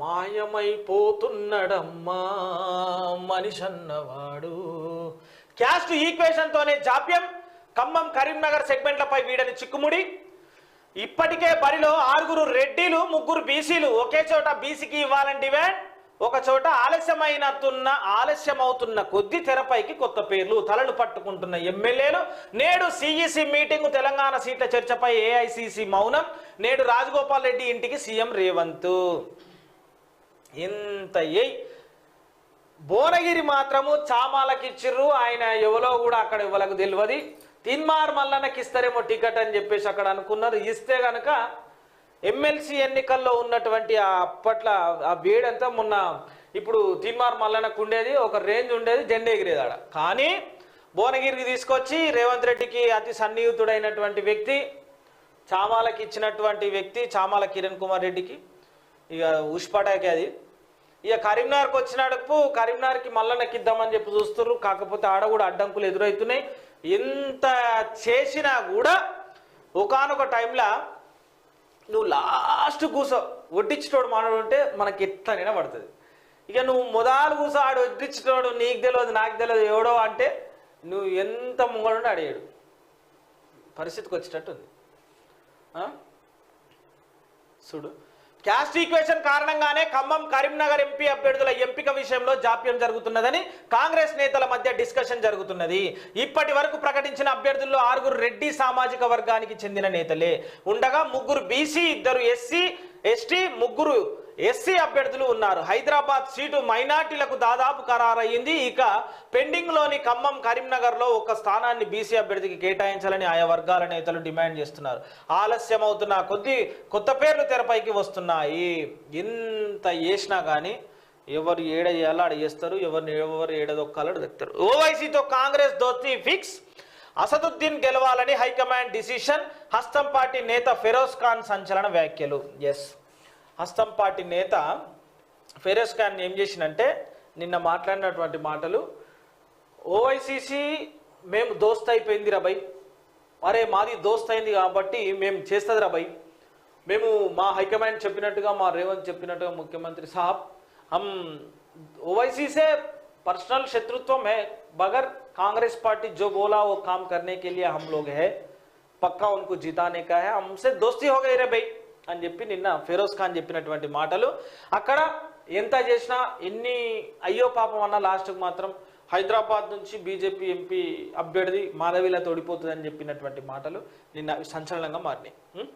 మాయమైపోతున్నడమ్మా మనిషి అన్నవాడు క్యాస్ట్ ఈక్వేషన్తోనే జాప్యం. ఖమ్మం కరీంనగర్ సెగ్మెంట్లపై వీడని చిక్కుముడి. ఇప్పటికే బరిలో ఆరుగురు రెడ్డిలు ముగ్గురు బీసీలు ఒకే చోట బీసీకి ఇవ్వాలని డిమాండ్ ఒక చోట ఆలస్యమైనతున్న ఆలస్యమవుతున్న కొద్ది తెరపైకి కొత్త పేర్లు తలలు పట్టుకుంటున్న ఎమ్మెల్యేలు. నేడు సిఈసి మీటింగ్ తెలంగాణ సీట్ల చర్చపై ఏఐసిసి మౌనం. నేడు రాజగోపాల్ రెడ్డి ఇంటికి సీఎం రేవంత్. ఇంత ఏ భువనగిరి మాత్రము చామాలకి ఇచ్చిర్రు ఆయన ఎవరో కూడా అక్కడ ఇవ్వలకు తెలియదు తిన్మార్ మల్లన్నకి ఇస్తారేమో టికెట్ అని చెప్పేసి అక్కడ అనుకున్నారు. ఇస్తే గనక ఎమ్మెల్సీ ఎన్నికల్లో ఉన్నటువంటి ఆ అప్పట్లో ఆ వేడంతా మొన్న ఇప్పుడు తిన్మార్ మల్లన్నకు ఉండేది ఒక రేంజ్ ఉండేది జెండా ఎగిరేది ఆడ కానీ భువనగిరికి తీసుకొచ్చి రేవంత్ రెడ్డికి అతి సన్నిహితుడైనటువంటి వ్యక్తి చామాలకి ఇచ్చినటువంటి వ్యక్తి చామాల కిరణ్ కుమార్ రెడ్డికి ఇక ఉష్పటాకి అది. ఇక కరీంనగర్కి వచ్చినప్పుడు కరీంనగర్కి మల్లన్నకి నెక్కిద్దామని చెప్పి చూస్తున్నారు కాకపోతే ఆడ కూడా అడ్డంకులు ఎదురవుతున్నాయి ఎంత చేసినా కూడా ఒకనొక టైంలో నువ్వు లాస్ట్ కూసో వడ్డించేటోడు మానవుడు ఉంటే మనకి ఎట్లనైనా పడుతుంది. ఇక నువ్వు మొదలు కూసో ఆడు వడ్డించేటోడు నీకు తెలియదు నాకు తెలియదు ఎవడో అంటే నువ్వు ఎంత ముంగడుండి అడిగాడు పరిస్థితికి వచ్చేటట్టుంది. ఉంది చూడు. క్యాస్ట్ ఈక్వేషన్ కారణంగానే ఖమ్మం కరీంనగర్ ఎంపీ అభ్యర్థుల ఎంపిక విషయంలో జాప్యం జరుగుతున్నదని కాంగ్రెస్ నేతల మధ్య డిస్కషన్ జరుగుతున్నది. ఇప్పటి వరకు ప్రకటించిన అభ్యర్థుల్లో ఆరుగురు రెడ్డి సామాజిక వర్గానికి చెందిన నేతలే. ఉండగా ముగ్గురు బీసీ ఇద్దరు ఎస్సీ ఎస్టీ ముగ్గురు ఎస్సీ అభ్యర్థులు ఉన్నారు. హైదరాబాద్ సీటు మైనార్టీలకు దాదాపు ఖరారయ్యింది. ఇక పెండింగ్లోని ఖమ్మం కరీంనగర్లో ఒక స్థానాన్ని బీసీ అభ్యర్థికి కేటాయించాలని ఆయా వర్గాల నేతలు డిమాండ్ చేస్తున్నారు. ఆలస్యం అవుతున్న కొద్ది కొత్త పేర్లు తెరపైకి వస్తున్నాయి. ఎంత చేసినా కానీ ఎవరు ఏడ చేయాలో ఆడ చేస్తారు. ఎవరిని ఎవరు ఏడదొక్కాలో దొక్కుతారు. ఓవైసీతో కాంగ్రెస్ దోస్తీ ఫిక్స్. అసదుద్దీన్ గెలవాలని హైకమాండ్ డిసిషన్. హస్తం పార్టీ నేత ఫెరోజ్ ఖాన్ సంచలన వ్యాఖ్యలు. ఎస్. హస్తం పార్టీ నేత ఫెరోజ్ ఖాన్ ఏం చేసినంటే నిన్న మాట్లాడినటువంటి మాటలు ఓవైసీసీ మేము దోస్త్ అయిపోయింది రాబాయ్ అరే మాది దోస్త్ అయింది కాబట్టి మేము చేస్తుంది రాబాయ్ మేము మా హైకమాండ్ చెప్పినట్టుగా మా రేవంత్ చెప్పినట్టుగా ముఖ్యమంత్రి సాబ్ హమ్ ఓవైసీసే पर्सनल शत्रुत्व है बगर कांग्रेस पार्टी जो बोला वो काम करने के लिए हम लोग है पक्का उनको जिताने का है हमसे दोस्ती हो गई रे भाई అని చెప్పి నిన్న ఫెరోజ్ ఖాన్ చెప్పినటువంటి మాటలు. అక్కడ ఎంత చేసినా ఎన్ని అయ్యో పాపం అన్న లాస్ట్కి మాత్రం హైదరాబాద్ నుంచి బీజేపీ ఎంపీ అభ్యర్థి మాధవిలా తోడిపోతుందని చెప్పినటువంటి మాటలు నిన్న సంచలనంగా మారినాయి.